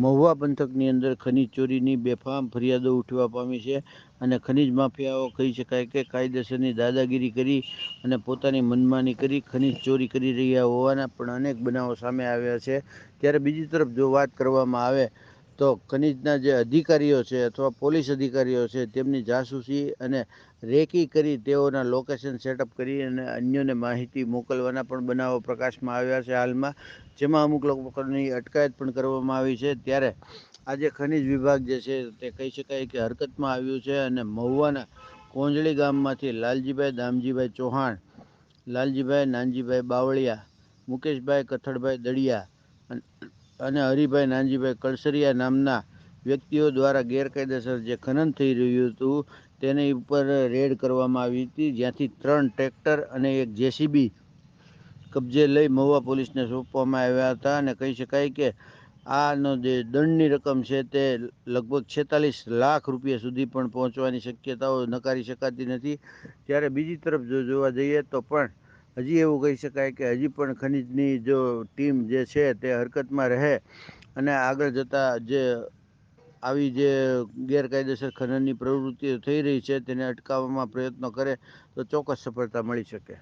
મહુવા પંથકની અંદર ખનીજ ચોરીની બેફામ ફરિયાદો ઉઠવા પામી છે અને ખનીજ માફિયાઓ કહી શકાય કે કાયદેસરની દાદાગીરી કરી અને પોતાની મનમાની કરી ખનીજ ચોરી કરી રહ્યા હોવાના પણ અનેક બનાવો સામે આવ્યા છે. ત્યારે બીજી તરફ જો વાત કરવામાં આવે તો ખનીજના જે અધિકારીઓ છે અથવા પોલીસ અધિકારીઓ છે તેમની જાસૂસી અને રેકી કરી તેઓના લોકેશન સેટઅપ કરી અને અન્યોને માહિતી મોકલવાના પણ બનાવો પ્રકાશમાં આવ્યા છે હાલમાં, જેમાં અમુક લોકોની અટકાયત પણ કરવામાં આવી છે. ત્યારે આજે ખનીજ વિભાગ જે છે તે કહી શકાય કે હરકતમાં આવ્યું છે અને મહુવાના કોંજળી ગામમાંથી લાલજીભાઈ દામજીભાઈ ચૌહાણ, લાલજીભાઈ નાનજીભાઈ બાવળિયા, મુકેશભાઈ કથળભાઈ દળિયા અને હરિભાઈ નાનજીભાઈ કળસરિયા નામના વ્યક્તિઓ દ્વારા ગેરકાયદેસર જે ખનન થઈ રહ્યું હતું, તેની ઉપર રેડ કરવામાં આવી હતી. જ્યાંથી ત્રણ ટ્રેક્ટર અને એક જેસીબી કબજે લઈ મહુવા પોલીસને સોંપવામાં આવ્યા હતા અને કહી શકાય કે આનો જે દંડની રકમ છે તે લગભગ છેતાલીસ લાખ રૂપિયા સુધી પણ પહોંચવાની શક્યતાઓ નકારી શકાતી નથી. જ્યારે બીજી તરફ જો જોવા જઈએ તો પણ હજી એવું કહી શકાય કે હજી પણ ખનીજની જો ટીમ જે છે તે હરકતમાં રહે અને આગળ જતાં જે આવી જે ગેરકાયદેસર ખનનની પ્રવૃત્તિઓ થઈ રહી છે તેને અટકાવવામાં પ્રયત્નો કરે તો ચોક્કસ સફળતા મળી શકે.